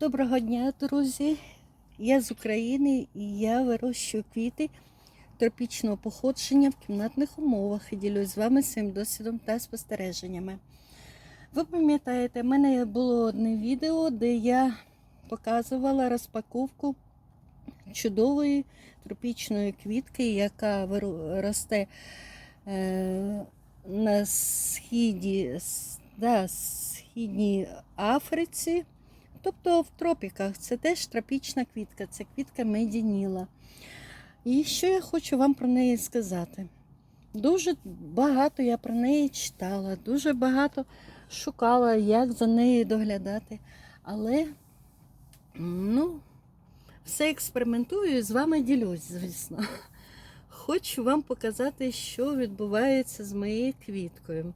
Доброго дня, друзі! Я з України і я вирощую квіти тропічного походження в кімнатних умовах і ділюсь з вами своїм досвідом та спостереженнями. Ви пам'ятаєте, в мене було одне відео, де я показувала розпаковку чудової тропічної квітки, яка росте е, на східі, да, східній Африці. Тобто в тропіках це теж тропічна квітка, це квітка медініла. І що я хочу вам про неї сказати? Дуже багато я про неї читала, дуже багато шукала, як за нею доглядати. Але ну, все експериментую і з вами ділюсь, звісно. Хочу вам показати, що відбувається з моєю квіткою.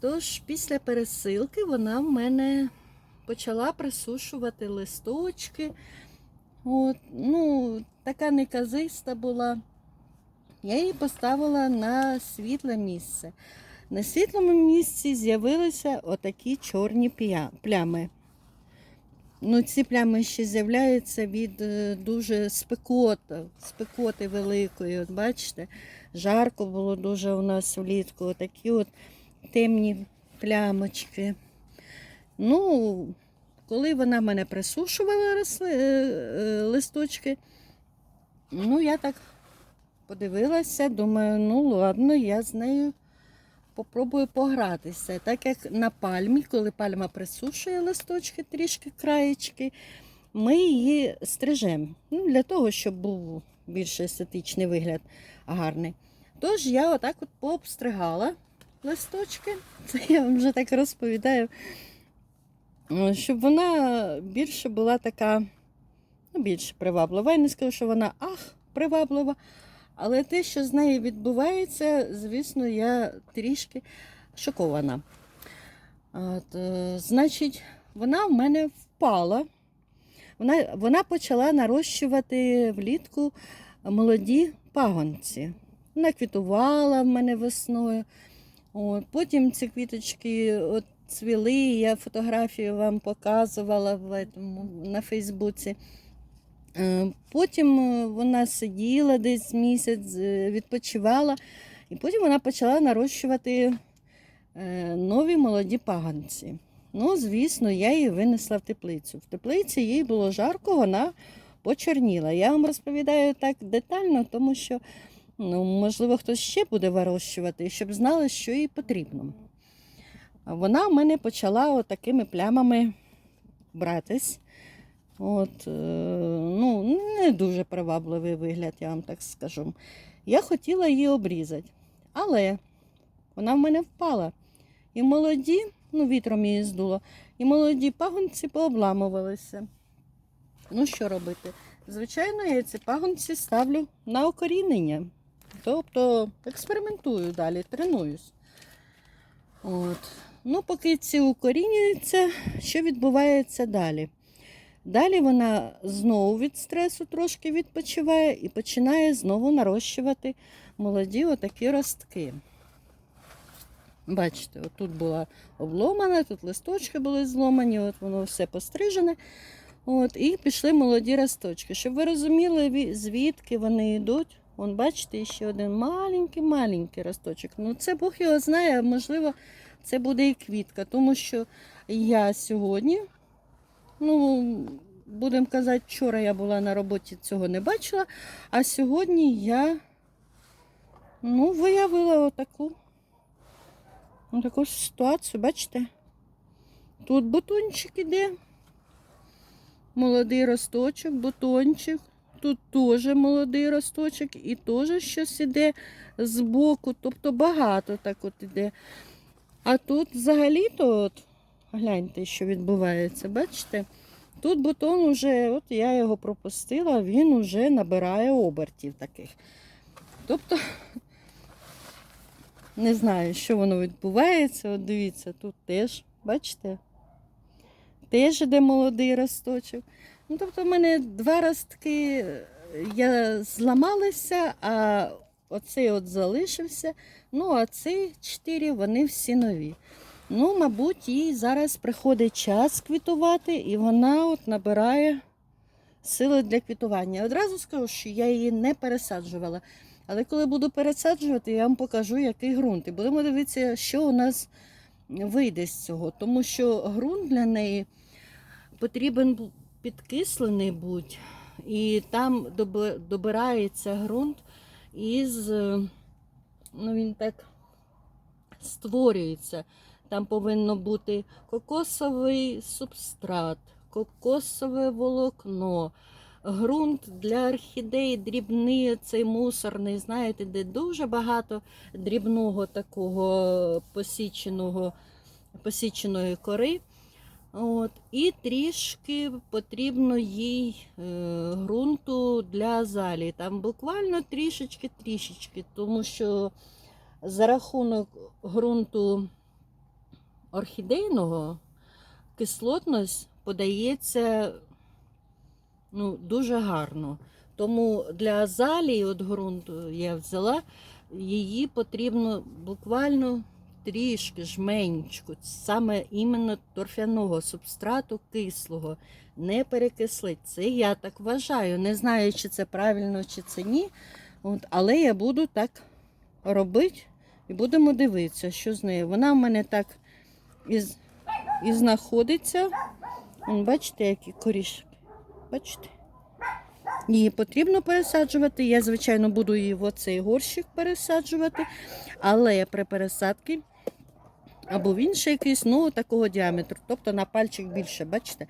Тож, після пересилки вона в мене почала присушувати листочки. От, ну, така неказиста була. Я її поставила на світле місце. На світлому місці з'явилися отакі чорні плями. Ну, ці плями ще з'являються від е, дуже спекоти, спекоти великої. От бачите, жарко було дуже у нас влітку. Отакі от темні плямочки. Ну, коли вона мене присушувала росли, е, е, листочки, ну, я так подивилася, думаю, ну ладно, я з нею попробую погратися. Так як на пальмі, коли пальма присушує листочки, трішки краєчки, ми її стрижемо. Ну, для того, щоб був більш естетичний вигляд гарний. Тож я отак от пообстригала листочки. Це я вам вже так розповідаю. О, Щоб вона більше була така, ну, більше приваблива. Я не скажу, що вона ах, приваблива. Але те, що з нею відбувається, звісно, я трішки шокована. От, е, значить, вона в мене впала. Вона, вона почала нарощувати влітку молоді пагонці. Вона квітувала в мене весною. От, потім ці квіточки от, цвіли, я фотографію вам показувала в на Фейсбуці. Е, Потім е, вона сиділа десь місяць, е, відпочивала, і потім вона почала нарощувати нові молоді паганці. Ну, звісно, я її винесла в теплицю. В теплиці їй було жарко, вона почорніла. Я вам розповідаю так детально, тому що, ну, можливо, хтось ще буде вирощувати, щоб знали, що їй потрібно. Вона в мене почала такими плямами братись. От, е, ну, не дуже привабливий вигляд, я вам так скажу. Я хотіла її обрізати, але вона в мене впала. І молоді, ну, вітром її здуло, і молоді пагонці пообламувалися. Ну, що робити? Звичайно, я ці пагонці ставлю на окорінення. Тобто експериментую далі, тренуюсь. От. Ну, поки ці укорінюються, що відбувається далі? Далі вона знову від стресу трошки відпочиває і починає знову нарощувати молоді отакі ростки. Бачите, от тут була обломана, тут листочки були зломані, от воно все пострижене. От, і пішли молоді росточки. Щоб ви розуміли, звідки вони йдуть. Вон, бачите, ще один маленький-маленький росточок. Ну, це Бог його знає, можливо, це буде і квітка, тому що я сьогодні, ну, будемо казати, вчора я була на роботі, цього не бачила, а сьогодні я ну, виявила отаку, отаку ситуацію, бачите? Тут бутончик іде, молодий росточок, бутончик. Тут теж молодий росточок і теж щось іде з боку, тобто багато так от іде. А тут взагалі-то, от, гляньте, що відбувається, бачите? Тут бутон уже, от я його пропустила, він уже набирає обертів таких. Тобто, не знаю, що воно відбувається. От дивіться, тут теж, бачите? Теж іде молодий росточок. Ну, тобто, в мене два ростки я зламалася, а оцей от залишився. Ну, а ці чотири, вони всі нові. Ну, мабуть, їй зараз приходить час квітувати, і вона от набирає сили для квітування. Одразу скажу, що я її не пересаджувала. Але коли буду пересаджувати, я вам покажу, який ґрунт. І будемо дивитися, що у нас вийде з цього. Тому що ґрунт для неї потрібен підкислений будь, і там добирається ґрунт із, е, ну він так створюється. Там повинно бути кокосовий субстрат, кокосове волокно, ґрунт для орхідей дрібний, цей мусорний, знаєте, де дуже багато дрібного такого посіченого, посіченої кори. От, і трішки потрібно їй е, ґрунту для залі. Там буквально трішечки-трішечки, тому що за рахунок ґрунту орхідейного кислотність подається ну, дуже гарно. Тому для азалії от ґрунту я взяла, її потрібно буквально трішки жменьчку, саме іменно торфяного субстрату кислого, не перекислить. Це я так вважаю. Не знаю, чи це правильно, чи це ні. От, але я буду так робити і будемо дивитися, що з нею. Вона в мене так і, і знаходиться. Вон, бачите, які корішки. Бачите? Її потрібно пересаджувати. Я, звичайно, буду її в оцей горщик пересаджувати, але при пересадці або в інший якийсь, ну, такого діаметру, тобто на пальчик більше, бачите?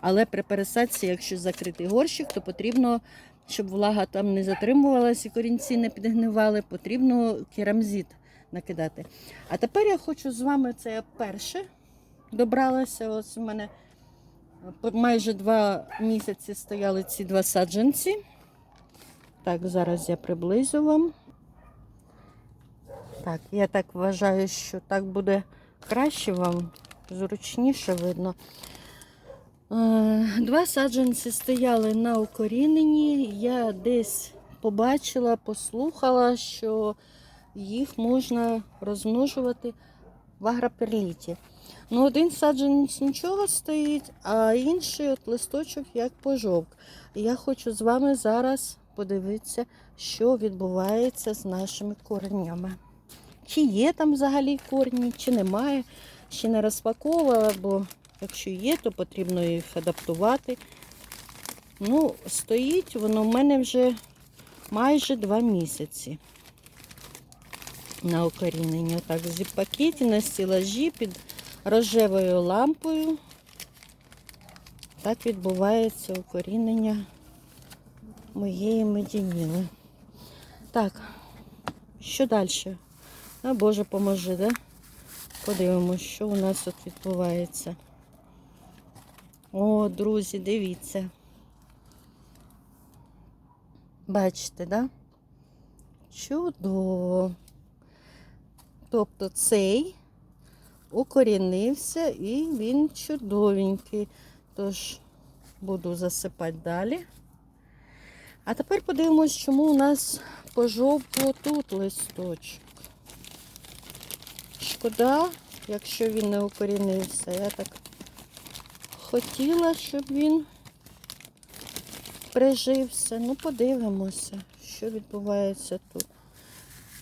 Але при пересадці, якщо закритий горщик, то потрібно, щоб влага там не затримувалася і корінці не підгнивали, потрібно керамзит накидати. А тепер я хочу з вами, це я перше добралася. Ось у мене майже два місяці стояли ці два саджанці. Так, зараз я приблизю вам. Так, я так вважаю, що так буде краще вам, зручніше видно. Е, Два саджанці стояли на укоріненні. Я десь побачила, послухала, що їх можна розмножувати в агроперліті. Ну, один саджанець нічого стоїть, а інший от листочок як пожовк. Я хочу з вами зараз подивитися, що відбувається з нашими коренями. Чи є там взагалі корні, чи немає. Ще не розпаковувала, бо якщо є, то потрібно їх адаптувати. Ну, стоїть воно в мене вже майже два місяці на укоріненні. Отак, в зіп-пакеті на стілажі під рожевою лампою. Так відбувається укорінення моєї медініли. Так, що далі? А Боже, поможи, да? Подивимось, що у нас тут відбувається. О, друзі, дивіться. Бачите, да? Чудово. Тобто цей укорінився і він чудовенький. Тож буду засипати далі. А тепер подивимось, чому у нас пожовкло тут листочок. Шкода, якщо він не укорінився. Я так хотіла, щоб він прижився. Ну, подивимося, що відбувається тут.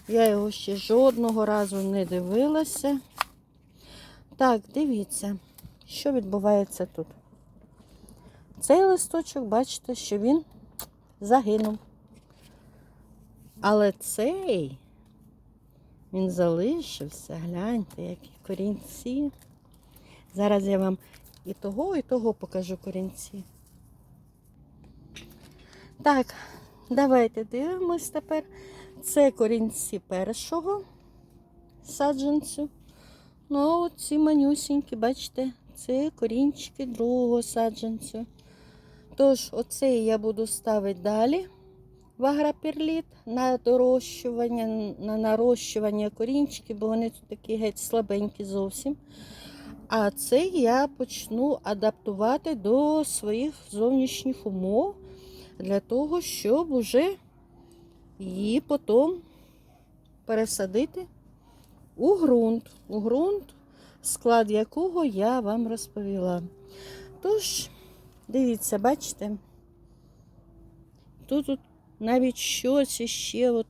Я його ще жодного разу не дивилася. Так, дивіться, що відбувається тут. Цей листочок, бачите, що він загинув. Але цей, він залишився, гляньте, які корінці. Зараз я вам і того, і того покажу корінці. Так, давайте дивимось тепер. Це корінці першого саджанцю. Ну, а от ці манюсінькі, бачите, це корінчики другого саджанцю. Тож, оцей я буду ставити далі в агроперліт на дорощування, на нарощування корінчиків, бо вони тут такі геть слабенькі зовсім. А цей я почну адаптувати до своїх зовнішніх умов для того, щоб уже її потім пересадити у ґрунт. У ґрунт склад якого я вам розповіла. Тож, дивіться, бачите, тут навіть щось іще, от,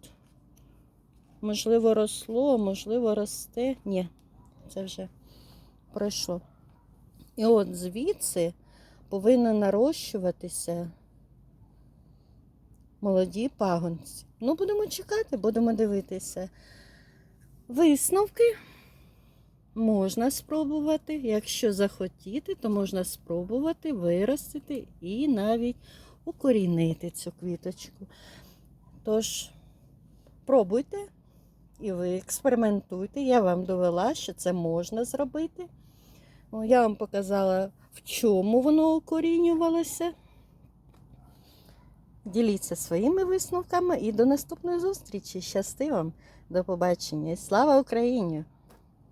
можливо, росло, можливо, росте. Ні, це вже пройшло. І от звідси повинно нарощуватися молоді пагонці. Ну, будемо чекати, будемо дивитися. Висновки можна спробувати. Якщо захотіти, то можна спробувати виростити і навіть укорінити цю квіточку. Тож, пробуйте і ви експериментуйте. Я вам довела, що це можна зробити. Я вам показала, в чому воно укорінювалося. Діліться своїми висновками і до наступної зустрічі. Щасти вам! До побачення! Слава Україні!